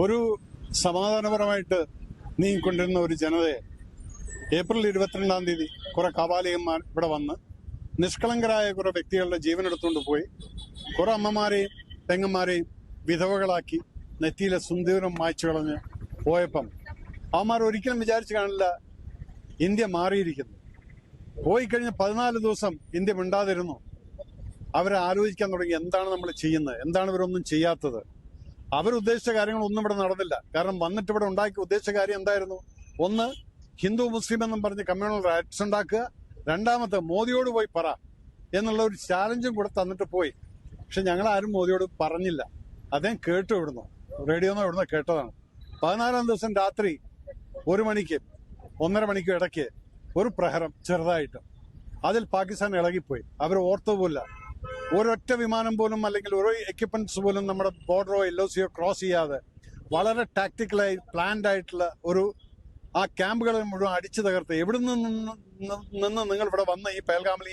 ഒരു സമാധാനപരമായിട്ട് നീങ്ങിക്കൊണ്ടിരുന്ന ഒരു ജനതയെ ഏപ്രിൽ ഇരുപത്തിരണ്ടാം തീയതി കുറെ കാപാലികന്മാർ ഇവിടെ വന്ന് നിഷ്കളങ്കരായ കുറെ വ്യക്തികളുടെ ജീവൻ എടുത്തുകൊണ്ട് പോയി. കുറെ അമ്മമാരെയും തെങ്ങന്മാരെയും വിധവകളാക്കി നെറ്റിയിലെ സുന്ദരം മായ്ച്ചു കളഞ്ഞ് പോയപ്പം അവന്മാർ ഒരിക്കലും വിചാരിച്ചു കാണില്ല ഇന്ത്യ മാറിയിരിക്കുന്നു. പോയി കഴിഞ്ഞ് പതിനാല് ദിവസം ഇന്ത്യ മിണ്ടാതിരുന്നു. അവരെ ആലോചിക്കാൻ തുടങ്ങി എന്താണ് നമ്മൾ ചെയ്യുന്നത്? എന്താണ് ഇവരൊന്നും ചെയ്യാത്തത്? അവരുദ്ദേശിച്ച കാര്യങ്ങളൊന്നും ഇവിടെ നടന്നില്ല. കാരണം വന്നിട്ട് ഇവിടെ ഉണ്ടാക്കിയ ഉദ്ദേശിച്ച കാര്യം എന്തായിരുന്നു? ഒന്ന് ഹിന്ദു മുസ്ലിം എന്നും പറഞ്ഞ് കമ്മ്യൂണൽ റൈറ്റ്സ് ഉണ്ടാക്കുക. രണ്ടാമത്തെ മോദിയോട് പോയി പറ എന്നുള്ള ഒരു ചാലഞ്ചും കൂടെ തന്നിട്ട് പോയി. പക്ഷെ ഞങ്ങൾ ആരും മോദിയോട് പറഞ്ഞില്ല. അദ്ദേഹം കേട്ടു ഇവിടുന്ന്. റേഡിയോന്നോ ഇവിടുന്ന് കേട്ടതാണ്. പതിനാലാം ദിവസം രാത്രി ഒരു മണിക്ക് ഒന്നര മണിക്കും ഇടയ്ക്ക് ഒരു പ്രഹരം ചെറുതായിട്ട്. അതിൽ പാകിസ്ഥാൻ ഇളകിപ്പോയി. അവർ ഓർത്തുപോലില്ല ഒരൊറ്റ വിമാനം പോലും അല്ലെങ്കിൽ ഒരു എക്യുപ്മെന്റ്സ് പോലും നമ്മുടെ ബോർഡറോ എൽ ഒ സിയോ ക്രോസ് ചെയ്യാതെ വളരെ ടാക്ടിക്കലായി പ്ലാൻഡ് ആയിട്ടുള്ള ഒരു ആ ക്യാമ്പുകളെ മുഴുവൻ അടിച്ചു തകർത്ത് എവിടെ നിന്ന് നിന്ന് നിങ്ങൾ ഇവിടെ വന്ന ഈ പേൽഗാമിൽ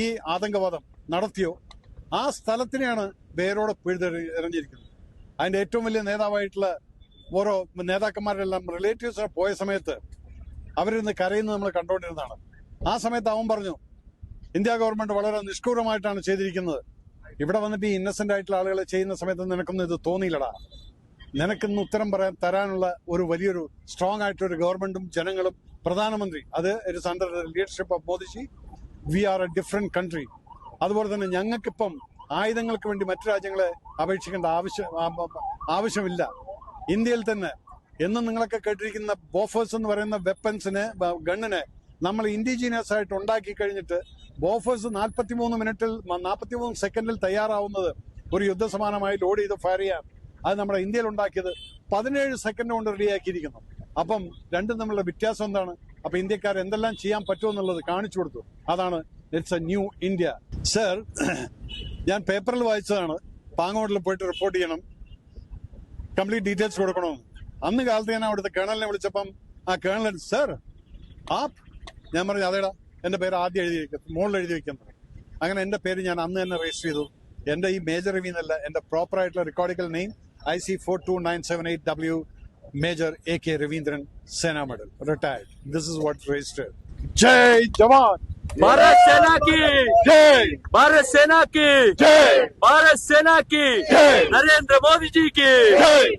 ഈ ആതങ്കവാദം നടത്തിയോ? ആ സ്ഥലത്തിനെയാണ് വേരോടെ പിഴുതെറി എറിഞ്ഞിരിക്കുന്നത്. അതിന്റെ ഏറ്റവും വലിയ നേതാവായിട്ടുള്ള ഓരോ നേതാക്കന്മാരെല്ലാം റിലേറ്റീവ്സ് പോയ സമയത്ത് അവരിന്ന് കരയുന്നത് നമ്മൾ കണ്ടുകൊണ്ടിരുന്നതാണ്. ആ സമയത്ത് അവൻ പറഞ്ഞു ഇന്ത്യ ഗവൺമെന്റ് വളരെ നിഷ്ഠൂരമായിട്ടാണ് ചെയ്തിരിക്കുന്നത്. ഇവിടെ വന്നിട്ട് ഈ ഇന്നസെന്റ് ആയിട്ടുള്ള ആളുകളെ ചെയ്യുന്ന സമയത്ത് നിനക്കൊന്നും ഇത് തോന്നിയില്ലടാ. നിനക്കിന്ന് ഉത്തരം പറയാൻ തരാനുള്ള ഒരു വലിയൊരു സ്ട്രോങ് ആയിട്ടൊരു ഗവൺമെന്റും ജനങ്ങളും പ്രധാനമന്ത്രി അത് it's under leadership of Modiji. We are a different country അതുപോലെ തന്നെ ഞങ്ങൾക്കിപ്പം ആയുധങ്ങൾക്ക് വേണ്ടി മറ്റു രാജ്യങ്ങളെ അപേക്ഷിക്കേണ്ട ആവശ്യം ആവശ്യമില്ല. ഇന്ത്യയിൽ തന്നെ എന്നും നിങ്ങളൊക്കെ കേട്ടിരിക്കുന്ന ബോഫേഴ്സ് എന്ന് പറയുന്ന വെപ്പൻസിന് ഗണ്ണിന് നമ്മൾ ഇൻഡിജീനിയസ് ആയിട്ട് ഉണ്ടാക്കി കഴിഞ്ഞിട്ട് ബോഫേഴ്സ് നാൽപ്പത്തിമൂന്ന് മിനിറ്റിൽ നാൽപ്പത്തിമൂന്ന് സെക്കൻഡിൽ തയ്യാറാവുന്നത് ഒരു യുദ്ധസമാനമായി ലോഡ് ചെയ്ത് ഫയർ ചെയ്യാൻ. അത് നമ്മുടെ ഇന്ത്യയിൽ ഉണ്ടാക്കിയത് പതിനേഴ് സെക്കൻഡ് കൊണ്ട് റെഡിയാക്കിയിരിക്കുന്നു അപ്പം രണ്ടും തമ്മിലുള്ള വ്യത്യാസം എന്താണ്? അപ്പൊ ഇന്ത്യക്കാർ എന്തെല്ലാം ചെയ്യാൻ പറ്റുമെന്നുള്ളത് കാണിച്ചു കൊടുത്തു. അതാണ് it's a new India sir ഞാൻ പേപ്പറിൽ വായിച്ചതാണ്. പാങ്ങോട്ടിൽ പോയിട്ട് റിപ്പോർട്ട് ചെയ്യണം. കംപ്ലീറ്റ് ഡീറ്റെയിൽസ് കൊടുക്കണമെന്ന്. അന്ന് കാലത്ത് ഞാൻ അവിടുത്തെ കേണലിനെ വിളിച്ചപ്പം ആ കേണൽ സർ ആ ഞാൻ പറഞ്ഞു അതേടാ എന്റെ പേര് ആദ്യം എഴുതി വെക്കും മുകളിൽ എഴുതി വെക്കുന്നത് അങ്ങനെ എന്റെ പേര് ഞാൻ അന്ന് തന്നെ രജിസ്റ്റർ ചെയ്തു എന്റെ ഈ മേജർ റിവ്യൂ എന്നല്ല എന്റെ പ്രോപ്പർ ആയിട്ടുള്ള റെക്കോർഡിക്കൽ name I C four two nine seven eight W major A K Raveendran Sena medal retired this is what register ജയ് ജവാൻ भारत सेना की ജയ് भारत सेना की ജയ് भारत सेना की जय। नरेंद्र मोदी जी की ജയ്